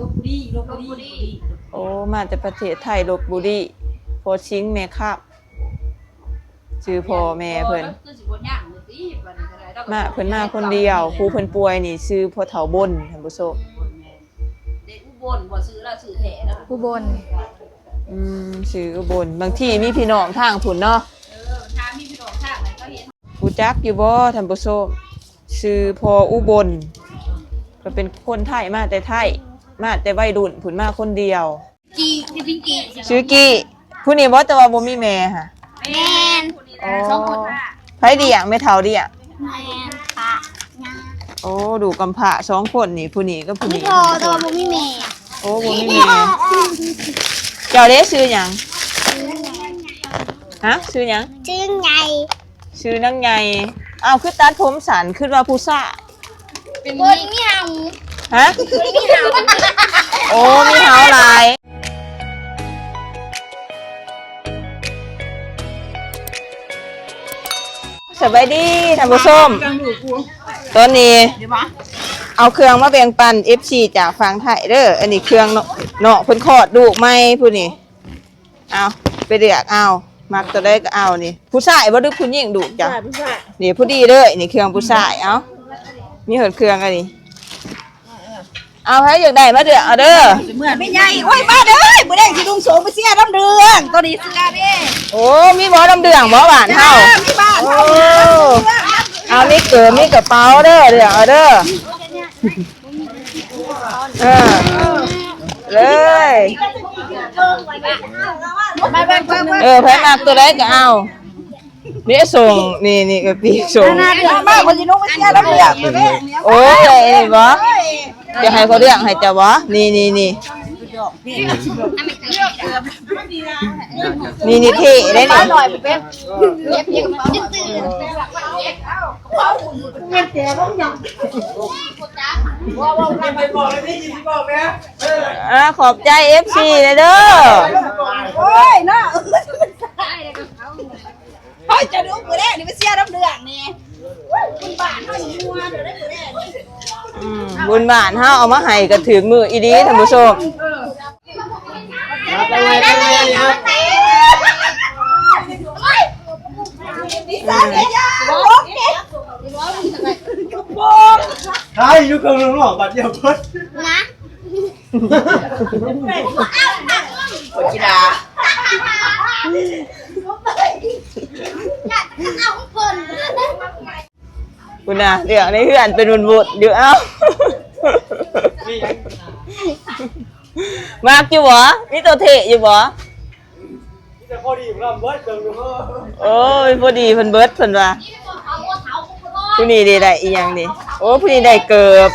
ลบบุรีลบบุรี โอ้มาแต่ประเทศไทยลบบุรีโพชิงแม่ครับชื่อพ่อแม่เพิ่นคือสิบ่ย่างเลยติบัดนี้ก็ได้มาเพิ่นมาคนเดียวผู้เพิ่นป่วยนี่ชื่อพ่อเฒ่าบนท่านผู้ชมเด็กอุบลบ่ซื้อแล้วซื้อแท้แล้วผู้บนอืมชื่ออุบลบางที่มีพี่น้องทางพุ่นเนาะเออถ้ามีพี่น้องทางไหนก็เห็นรู้จักอยู่บ่ท่านผู้ชมชื่อพ่ออุบลก็เป็นคนไทยมาแต่ไทย มาแต่วัยรุ่นผุนมาคนเดียวจีที่พิงกี้ชื่อกี้ผู้นี้บ่แต่ว่าบ่มีแม่ค่ะแม่นอ๋อสองคนไผเดียงแม่เฒ่าเดียงแม่นปะยาโอ้ดูกำพร้าสองคนนี่ผู้นี้ก็ผู้พี่นี้พอแตัวาบ่มีแม่โอ้บ่มีแม่เจ้าเด้ชื่อหยังฮะชื่อหยัง ชื่อไงชื่อนางใหญ่อ้าวคือตัดผมสันขึ้นว่าผู้ซ่าเป็นคนมีเห่า ฮะมีเห่าโอ้ มีเฮาหลายสบายดีท่านผู้ชมตอนนี้ เอาเครื่องมาแบ่งปัน FC จากฝั่งไทยเด้อ อันนี้เครื่องเนาะเนาะเพิ่นคลอดลูกใหม่ผู้นี้เอาไปเลือกเอามักตัวได้ก็เอานี่ ผู้ชายบ่หรือผู้หญิงดูจ้ะนี่ผู้ดีเลยนี่เครื่องผู้ชาย เอามีเหินเครื่องอันนี้ เอาให้อยากได้มาเด้อเอาเด้อเมื่อไม่ใหญ่โอ้ยมาเด้อบ่ได้สิลุงโสมไปเสียน้ำเดืองตัวนี้เสื้อเด้โอ้มีหมอลำเดืองหมอหวานเฮามีบ้านโอ้เอามีเกิดมีกระเป๋าเด้อเดี๋ยวเอาเด้อเออเลยไปไปไปไปเออแพ้มากตัวได้ก็เอานี่ส่งนี่นี่ก็ปีกส่งมาคนสิลุงไปเสียน้ำเดืองเด้โอ้ยไอ้บ่ เดี๋ยวให้เขาเรื่องให้จ้าบ่นี่นี่นี่นี่นี่เท่ได้นี่หน่อยเป็นเย็บยังจะตื่นอ่าขอบใจ FC เลยเด้อโอ้ยเนาเฮ้ยจะดูกูได้นี่ไปเสียน้ำเดืองนี่คุณบ้านเฮาสิมัวเดี๋ยวได้กูได้ บุญบานเฮาเอามาให้ก็ถึงมืออีดีท่านผู้ชมใช่ยุคกำลังหลอกบัตรเดียวพดนะคนกีฬาเอาเพิ่นคุณน่ะเดี๋ยวในเฮือนเป็นบุญบุญเดี๋ยวเอา มากอยู่บ่มีตัวเทะอยู่บ่แต่พอดีผมเบิร์ดเกินเลยว่าโอ้ยพอดีเพิ่นเบิดเพิ่นว่าผู้นี้ได้ได้อีหยังนี่โอ้ผู้นี้ได้เกิบ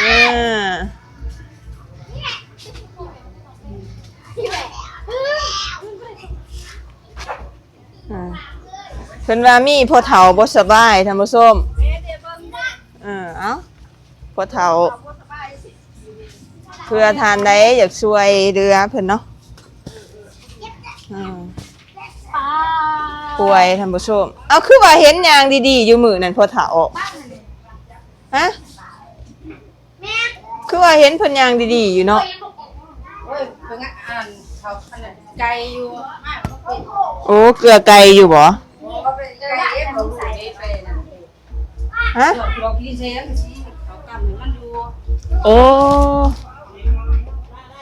อ่าอ่าเพิ่นว่ามีพ่อเฒ่าบ่สบายท่านผู้ชมเออเอ้าพ่อเฒ่า เพื่อทานใดอยากช่วยเรือเพิ่นเนาะอืมป้าป่วยท่านผู้ชม เอาคือว่าเห็นยางดีๆ อยู่มือนั่นพอเถาฮะคือว่าเห็นเพิ่นยางดีๆ อยู่เนาะโอ้ยเพิ่งอ่านเขาอันนั้นไกลอยู่มากเขาเป็นโอ้เกลือไก่อยู่บ่เขาเป็นไกลเอฟเขาดูเอฟไปนั่นฮะหลอกกินเซนสิเขากำให้มันอยู่โอ้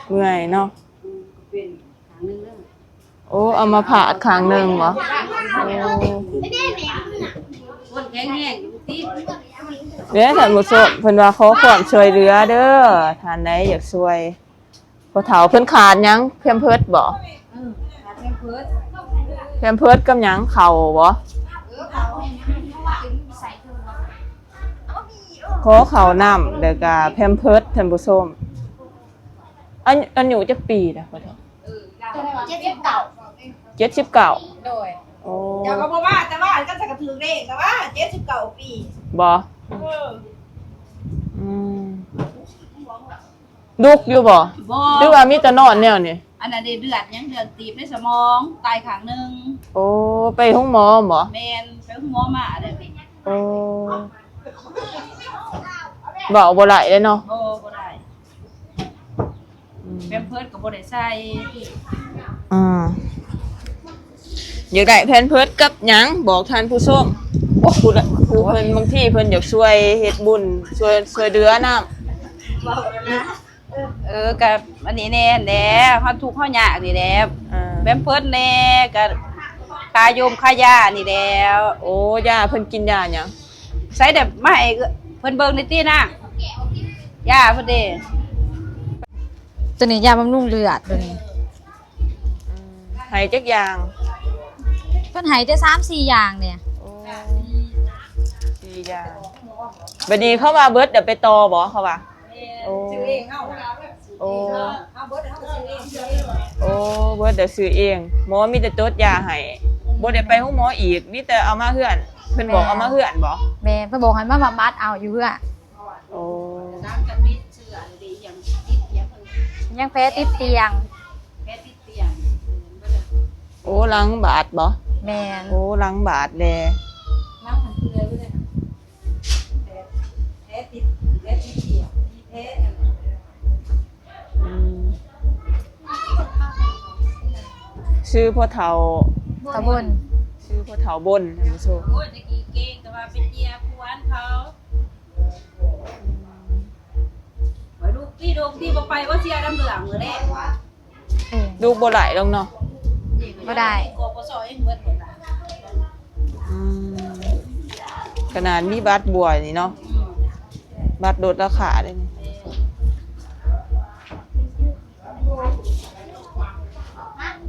เมื่อยเนาะเป็นทางนึงเรื่องโอ้เอามาผ่าดข้างหนึงบ่โอ้คนแข็งแห้งอยู่ติเด้อท่านผู้ชมเพิ่นว่าขอความช่วยเหลือเด้อทานใดอยากช่วยพอเฒ่าเพิ่นขาดหยังเพิ่มเพิดบ่เออขาดแม่เพิดเพิ่มเพิดกับหยังเข่าบ่ขอข้าวน้ำแล้วก็แพมเพิร์ดท่านผู้ชม อันอันอยู่จักปีนะพ่อเฒ่าเออเก่าเจ็ดเก่าเจ็ดสิบเก้าโดยโอ้เดี๋ยวก็บอกว่าแต่ว่าก็จะกระถือเลขแต่ว่าเจ็ดสิบเก้าปีบอเอออืมดุกอยู่บ่บหรือว่ามีแต่นอนแนวนี่อันนั้นเดือดยังเดือดตีบในสมองตายขางหนึ่งโอ้ไปห้องหมอบ่แมนไปหัวหมาเลยโอ้บ่เอาบ่ไหลเลยเนาะโอ้ก็ได้ แพมเพิร์ดก็บ่ได้ใส่อ่าอยากได้แพนเพิร์ดกับหยังบอกท่านผู้ชมผู้ละผู้เพิ่นบางทีเพิ่นอยากช่วยเฮ็ดบุญช่วยช่วยเดือน้ำเออกับอันนี้แน่แหล้วเฮาทุกข์เฮายากนี่แหละอ่าแพมเพิร์ดแน่กับคายมคายานี่แหล้วโอ้ย่าเพิ่นกินยาหยังใส่แบบมาให้เพิ่นเบิ่งในตี้นะย่าเพิ่นเด้ ตัวนี้ยาบำรุงเลือดตัวนี้ให้จักอย่างเพิ่นให้ได้สามสี่อย่างเนี่ยโอ้ดีอย่างบัดนี้เข้ามาเบิดเดี๋ยวไปต่อบ่เขาว่าโอ้โอ้โอ้เบิดเดี๋ยวซื้อเองหมอมีแต่จดยาให้บ่ได้ไปห้องหมออีกมีแต่เอามาเฮือนเพิ่นบอกเอามาเฮือนบ่แม่เพิ่นบอกให้มาบำบัดเอาอยู่เพื่อโอ้น้ำกันมิดเชื่อ ยังแพ้ติดเตียง แค่ติดเตียงโอ้ล้างบาดบ่แม่นโอ้ล้างบาดแลน้ำมันเกลือด้วยนะแพ้ติดแพ้ติดเตียงแพ้อืมชื่อพ่อเฒ่าตะบน ชื่อพ่อเฒ่าบนท่านผู้ชมโอ้ยตะกี้เก่งแต่ว่าเป็นเจียผู้อันเขา ไปลูกที่ลูกที่บ่ไปว่าเสียดำเหลืองมือแรกเออลูกบ่ไหลลงเนาะบ่ได้ กปสเองเหมือนกันล่ะอืมขนาดมีบัตรบวยนี่เนาะบัตรลดราคาเลยนี่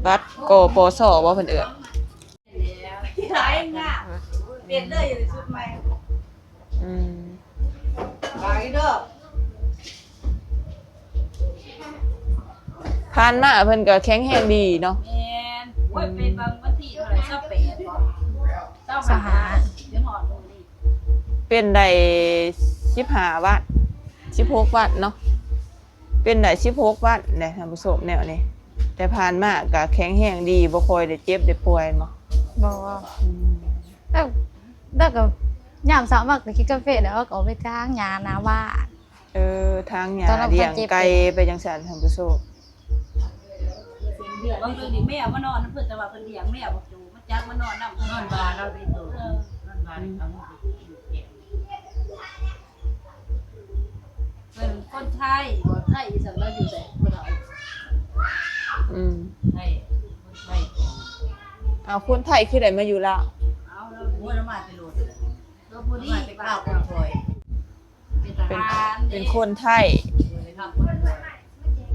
บัตรกปสบ่เพิ่นเอิ้นที่ร้ายง่ะเปลี่ยนเลยอยู่ในชุดใหม่อืมไปเด้อ ผ่านมาเพิ่นก็แข็งแรงดีเนาะแมนโอ้ยเป็นบางวันที่เท่าไหร่เศร้าเป็ดบ่เศร้าหาเดี๋ยวหอดตรงนี้เป็นได้15วัตต์16วัตต์เนาะเป็นได้16วัตต์แหละท่านผู้ชมแนวนี้แต่ผ่านมาก็แข็งแรงดีบ่ค่อยได้เจ็บได้ป่วยเนาะบ่แล้วแล้วก็ยามเช้ามาก็กินกาแฟแล้วก็ออกไปทางยาหน้าบ้านเออทางหญ้าตอนเราเลี้ยงเจ็บไก่ไปจังซั่นท่านผู้ชม บางทีนี่แม่มานอนนั่นเพิ่นแต่ว่าเพิ่นเลี้ยงแม่บ่จูมันจักมานอนนำนอนบาเราได้เถอะนอนบาเอามาอยู่แก่เพิ่นคนไทยบ่ไทยอีสันเราอยู่แต่บ่ได้อืมไทยคนไทยเอาคนไทยคือได้มาอยู่ลาวเอาแล้วบ่ละมาไปโลดโลดบ่ดีไปข้าวคนถอยเป็นทเป็นหารเป็นคนไทยเป็นข้าวคนถอย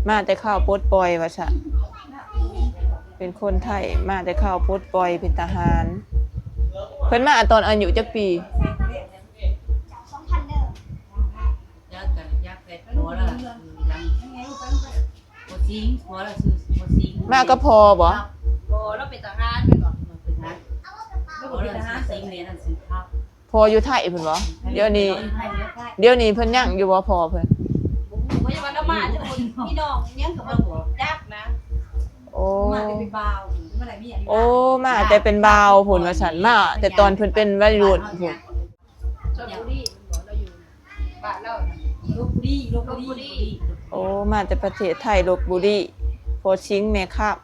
มาแต่ข้าวปลดปล่อยว่าซะ เป็นคนไทยมาแต่ข้าวปลดปล่อยเป็นทหาร เพิ่นมาตอนอายุจักปี ยักกันยักแต่หัวละยังบ่สิงหัวละชื่อบ่สิงมาก็พอบ่โอ้เราเป็นทหารเป็นบ่เป็นทหารเราเป็นทหารสิงเนี่ยนั่นสิครับพออยู่ไทยเพิ่นบ่เดี๋ยวนี้ไทยเนี่ยได้เดี๋ยวนี้เพิ่นยังอยู่บ่พอเพิ่นบ่ใช่ว่าเรามาจะคนพี่น้องยังกับเราจักนะ โอ้มาเป็นบ่าวเมื่อไหร่มีอันนี้โอ้มาแต่เป็นบ่าวพุ่นว่าซั่นมาแต่ตอนเพิ่นเป็นวัยรุ่นพุ่นชลบุรีเราอยู่บ้านเราลบบุรีลบบุรีโอ้มาแต่ประเทศไทยลพบุรีโพชิงแม่ครับ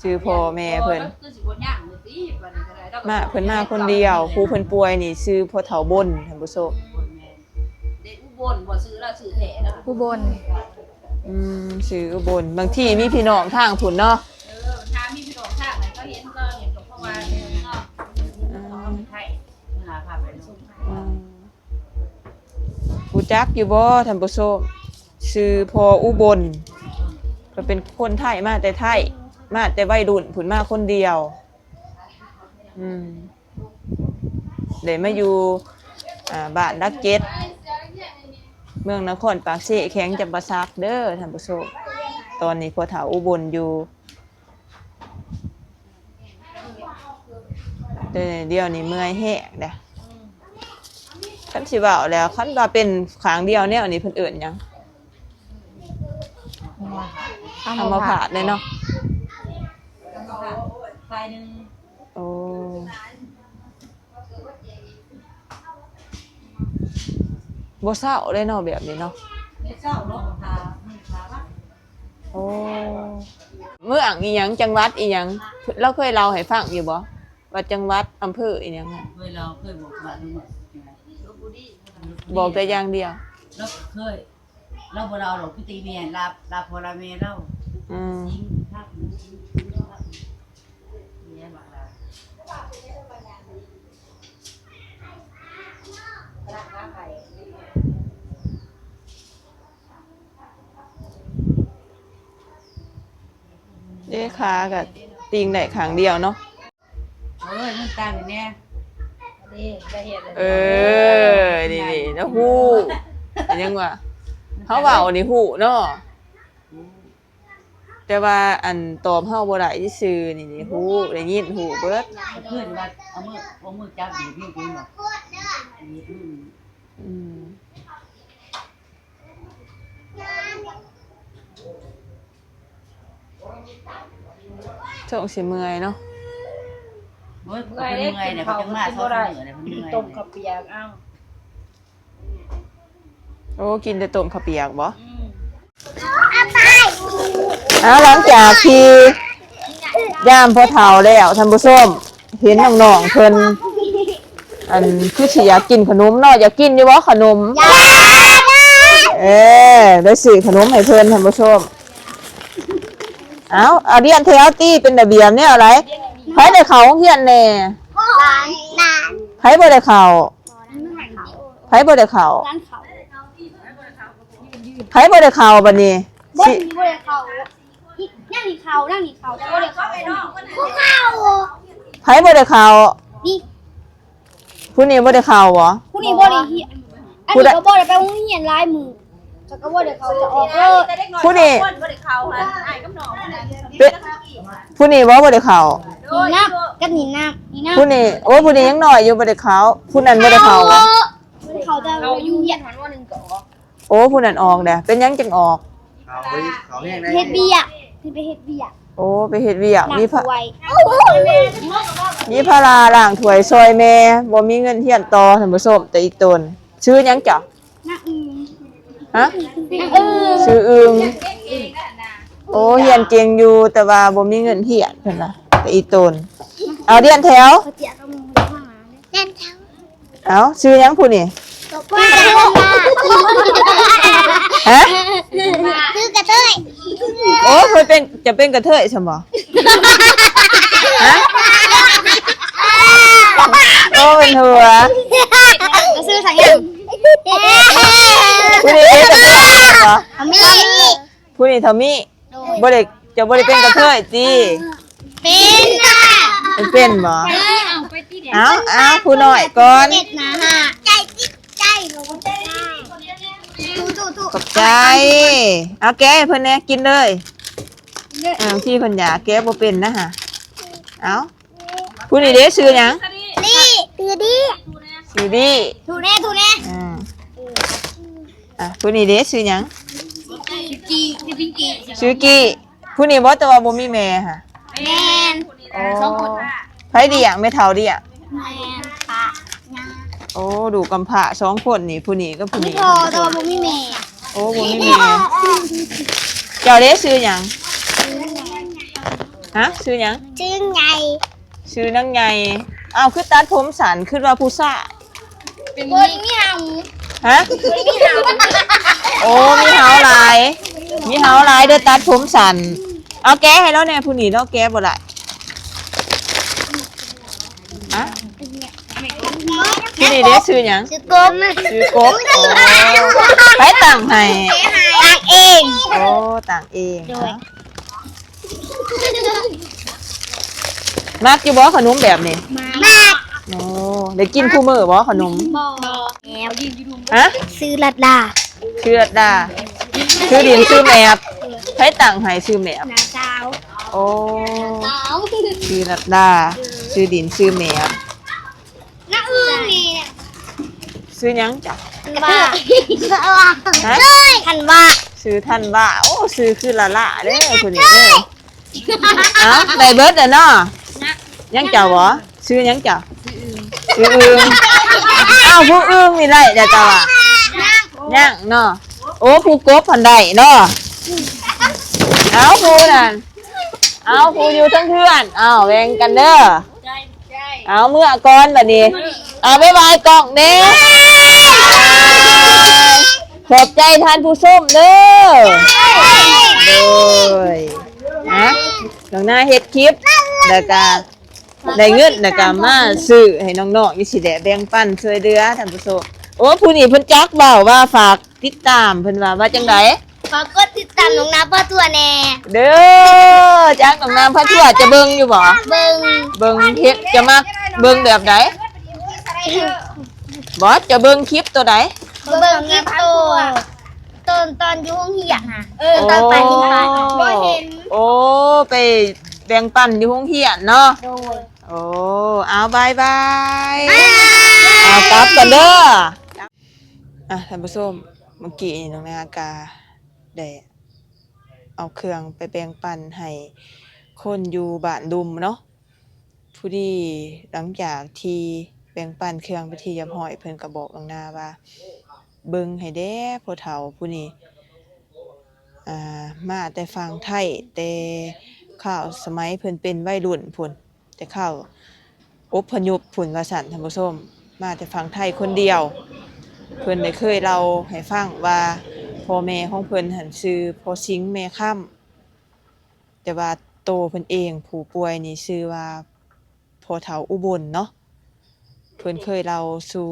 ชื่อพ่อแม่เพิ่นคือสิบ่ย่างเลยติบัดนี้ก็ได้มาเพิ่นมาคนเดียวผู้เพิ่นป่วยนี่ชื่อพ่อเฒ่าบนท่านผู้ชมเด็กอุบลบ่ซื้อแล้วซื้อแท้แล้วผู้บน อืมชื่ออุบลบางทีมีพี่น้องทางพุ่นเนาะเออทางมีพี่น้องทางไหนก็เห็นก็เห็นกับเพราะว่าเนาะเอาไทยหาภาพไปส่งอืมรู้จักอยู่บ่ท่านผู้ชมชื่อพ่ออุบล ก็เป็นคนไทยมาแต่ไทย มาแต่วัยรุ่นผุนมาคนเดียว อืมเดี๋ยวมาอยู่อ่าบ้านรักเจ็ดเมืองนครปากเสแข็งจำปาซักเด้อท่านผู้ชมตอนนี้พ่อเฒ่าอุบลอยู่เดี๋ยวเดียวนี้เมื่อยแหกเด้อคันสิเว้าแล้วคันว่าเป็นขางเดียวแนวนี้เพิ่นเอิ้นหยังเอามาผ่าเลยเนาะไฟนึงโอ้ บ่เศร้าเลยเนาะแบบนี้เนาะแมเจ้าเนาะพาพาว่าโอ้เมื่ออ่างอีหยังจังหวัดอีหยังเราเคยเล่าให้ฟังอยู่บ่ว่าจังหวัดอำเภออีหยังอะเคยเราเคยบอกว่าทั้งหมดบอกแต่อย่างเดียวเราเคยเราบ่เราหรอกพี่ตีเมียลาลาพอลาเมเราอืมสิงทับสิงทับ เนี่ยบักลาเด้ขากับติงได้ขางเดียวเนาะ เอ้ยมันตายแน่เออ นี่นี่นะฮู้อันยังว่าเฮาเว้านี่ฮู้เนาะ แต่ว่าอันตอบเฮาบ่ได้ซื่อๆนี่นี่ฮู้ได้ยินฮู้เบิดเพื่อนว่าเอามือเอามือจับอยู่นี่กูบอกนี่อืมอืม ช่วงสิเมื่อยเนาะเมื่อยเมื่อยเมื่อยเนี่ยเขาจังมาเขาเสมอเนี่ยมันเมื่อยต้มข้าวเปียกเอ้าโอ้กินแต่ต้มข้าวเปียกบ่อืมอ้าวหลังจากที่ย่ามพ่อเฒ่าแล้วท่านผู้ชมเห็นน้องๆเพิ่นอันคือสิอยากกินขนมเนาะอยากกินอยู่บ่ขนม เออได้ซื้อขนมให้เพิ่นท่านผู้ชม เอาเอาเรียนแถวตี้เป็นระเบียบเนี่ยอะไรไผได้เข้าโรงเรียนแน่ร้านร้านไผบ่ได้เข้าไผบ่ได้เข้าร้านเขาไผบ่ได้เข้าบัดนี้บนสิบนเขาอีกนั่งนี่เขานั่งนี่เขาแต่บนเขาพวกเขาไผบ่ได้เข้านี่ผู้นี้บ่ได้เข้าบ่ผู้นี้บนเฮียอันนี้ก็บนไปโรงเรียนลายมือ จะก็บนเขาจะออกเลยผู้นี้เป็นผู้นี้บ่บ่ได้เข้านี่น้ำกับนี่น้ำนี่น้ำผู้นี้โอ้ผู้นี้ยังน้อยอยู่บ่ได้เข้าผู้นั้นบ่ได้เข้าบ่เขาจะอยู่เฮียนโอ้ผู้นั้นออกเด้อเป็นหยังจังออก เขาเขาแห้งได้เฮ็ดเบียร์ที่ไปเฮ็ดเบียร์โอ้ไปเฮ็ดเวียกหนักมีพระไวมีพระลาล้างถ้วยซอยแม่บ่มีเงินเฮียนต่อท่านผู้ชมแต่อีกตนชื่อหยังจ้ะนักอืม ฮะนักอืมชื่ออึงโอ้เฮียนเก่งอยู่แต่ว่าบ่มีเงินเฮียนเพิ่นน่ะแต่อีกตนเอาเรียนแถวเขาเจียกับมึงข้างหลังเล่นทั้งเอาชื่อหยังผู้นี่กว่าจะฮะคือกระเทยโอ้เพิ่นเป็นจะเป็นกระเทยใช่บ่ฮะโอ้เป็นหัวจะซื้อสังยัง ผู้นี้เป็นกระเทยเหรอมีผู้นี้ทอมมี่บ่ได้จะบ่ได้เป็นกระเทยติเป็นอะมันเป็นบ่เอาไปที่เด็ดเอาเอาผู้น้อยก่อนเด็ดนะฮะใจจิ๊กใจหนูได้ตู้ตู้ตู้ขอบใจ เอาแกะให้เพิ่นแหน่กินเลยเออพี่เพิ่นอยากแกะบ่เป็นนะฮะเอาผู้นี้เด้ชื่อหยังนี่คือดีชื่อดีถูแน่ถูแน่ อืมอะผู้นี้เด้ชื่อหยังจีจีพิงกี้ชื่อกี้ผู้นี้บ่แต่ว่าบ่มีแม่ค่ะแมนอ๋อไผดีอะไม่เท่าดีอะแมนปะงาโอ้ดูกำพร้าสองคนนี่ผู้นี้ก็ผู้ไม่นี้พอตัวบุมีแม่โอ้บ่มีแม่เจ้าเด้ชื่อหยังฮะชื่อหยังจึงไงชื่อนางไงอ้าวคือตัดผมสันคือว่าผู้ซ่าเป็นคนไม่เอา ฮะไม่เอาโอ้มีเฮาหลาย มีเฮาหลายเด้อตัดผมสันเอาแก้ให้แล้วแน่ผู้นี้แล้วแก้บ่ได้ฮะผู้นี้เด้ชื่อหยังคือกลมชื่อกบโอ้ไปต่างให้ต่างเองโอ้ต่างเองมักอยู่บ่ขนมแบบนี้มาก โอ้ได้กินคู่มื้อบ่ขนมบอแมวฮะซื้อลัดดาชื่อรัดดาชื่อดินชื่อแมบใช้ต่างให้ชื่อแมบหนาสาวโอ้สาวชื่อรัดดาชื่อดินชื่อแมบน้าอึ้งนี่ชื่อหยังจ้ะว่าว่าฮะคันว่าชื่อท่านว่าโอ้ชื่อคือละละเด้อคนนี้เด้อเอ้าได้เบิดแล้วเนาะยังเจ้าบ่ชื่อหยังเจ้า ชื่ออึงอ้าวผู้อึงนี่ไรเด้อเจ้าอะยังเนาะโอ้ผู้กบพันได้เนาะเอาผู้นั่นเอาผู้อยู่ทั้งเพื่อนเอาแบ่งกันเด้อเอาเมื่อก่อนแบบนี้เอาบ๊ายบายกล่องเด้ขอบใจทานผู้ส้มเด้อเลยนะน้องหน้าเฮ็ดคลิปแล้วก็ ได้เงินแล้วก็มาซื้อให้น้องๆอยู่สิแดแบ่งปันช่วยเหลือท่านผู้ชมโอ้ผู้นี้เพิ่นจักเว้าว่าฝากติดตามเพิ่นว่าว่าจังไดฝากกดติดตามน้องน้ำพ่อตัวแน่เด้อจักน้องน้ำพระทั่วจะเบิ่งอยู่บ่เบิ่งเบิ่งคลิปจะมาเบิ่งแบบใดบ่จะเบิ่งคลิปตัวใดเบิ่งคลิปโตตอนตอนอยู่ห้องเหียนน่ะเออตอนไปที่บ้านบ่เห็นโอ้ไปแบ่งปันอยู่โรงเรียนเนาะ โดยโอ้เอาบายบายเอากลับกันเด้ออะท่านผู้ชมเมื่อกี้น้องนากาได้เอาเครื่องไปแบ่งปันให้คนอยู่บ้านดุมเนาะผู้ที่หลังจากที่แบ่งปันเครื่องไปที่ยำหอยเพิ่นก็บอกน้องนาว่า เบิ่งให้แด้พ่อเฒ่าผู้นี้อ่ามาแต่ฟังไทยแต่ข้าวสมัยเพิ่นเป็นวัยรุ่นพุ่น แต่ข้าวอพยพพุ่นว่าสั่นท่านผู้มมาแต่ฟังไทยคนเดียว เพิ่นได้เคยเล่าให้ฟังว่าพ่อแม่ของเพิ่นหันชื่อพ่อสิงแม่ค่ำแต่ว่าโตเพิ่นเองผู้ป่วยนี่ชื่อว่าพ่อเฒ่าอุบลเนาะเพิ่นเคยเล่าสู่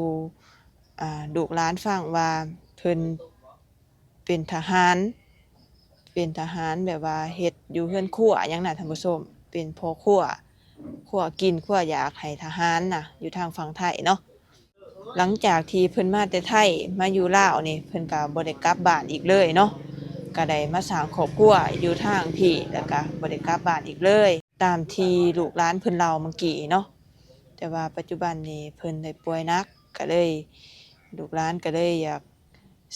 อ่าลูกหลานฟังว่าเพิ่นเป็นทหาร เป็นทหารแบบว่าเฮ็ดอยู่เฮือนครัวหยังน่ะท่านผู้ชมเป็นพ่อครัว ครัวกินครัวอยากให้ทหารน่ะอยู่ทางฝั่งไทยเนาะหลังจากที่เพิ่นมาแต่ไทยมาอยู่ลาวนี่เพิ่นก็บ่ได้กลับบ้านอีกเลยเนาะก็ได้มาสร้างครอบครัวอยู่ทางพี่แล้วก็บ่ได้กลับบ้านอีกเลย ตามที่ลูกหลานเพิ่นเล่าเมื่อกี้เนาะแต่ว่าปัจจุบันนี้เพิ่นได้ป่วยหนักก็เลยลูกหลานก็เลยอยาก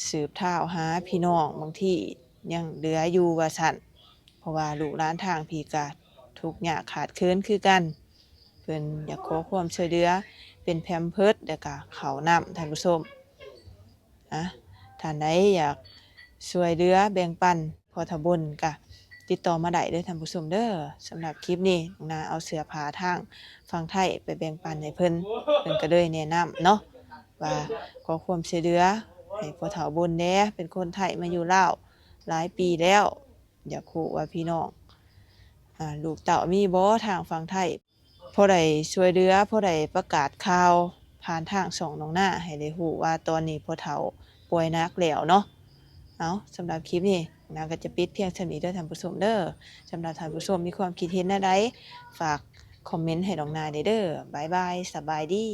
สืบท้าหาพี่น้องบางที่ยังเหลืออยู่ว่าซั่นเพราะว่าลูกหลานทางพี่ก็ ทุกข์ยากขาดเคินคือกัน เพิ่นอยากขอความช่วยเหลือเป็นแพมเพิร์ดแล้วก็เขาน้ำท่านผู้ชมอะท่านใดอยากช่วยเหลือแบ่งปันพอทบุญก็ติดต่อมาได้เด้อท่านผู้ชมเด้อสำหรับคลิปนี้นาเอาเสื้อผ้าทางฟังไทยไปแบ่งปันให้เพิ่นเพิ่นก็เลยแนะนำเนาะว่าขอความช่วยเหลือให้พอเฒ่าบุญแหน่เป็นคนไทยมาอยู่ลาวหลายปีแล้ว อยากรู้ว่าพี่น้อง ลูกเต่ามีบ่ทางฟังไทยพอได้ช่วยเหลือพอได้ประกาศข่าวผ่านทางส่องน้องหน้าให้ได้ฮู้ว่าตอนนี้พ่อเฒ่าป่วยหนักแล้วเนาะเอาสำหรับคลิปนี้นางก็จะปิดเพียงเท่านี้เด้อท่านผู้ชมเด้อสำหรับท่านผู้ชมมีความคิดเห็นใดฝากคอมเมนต์ให้น้องนาเด้อบ๊ายบายสบายดี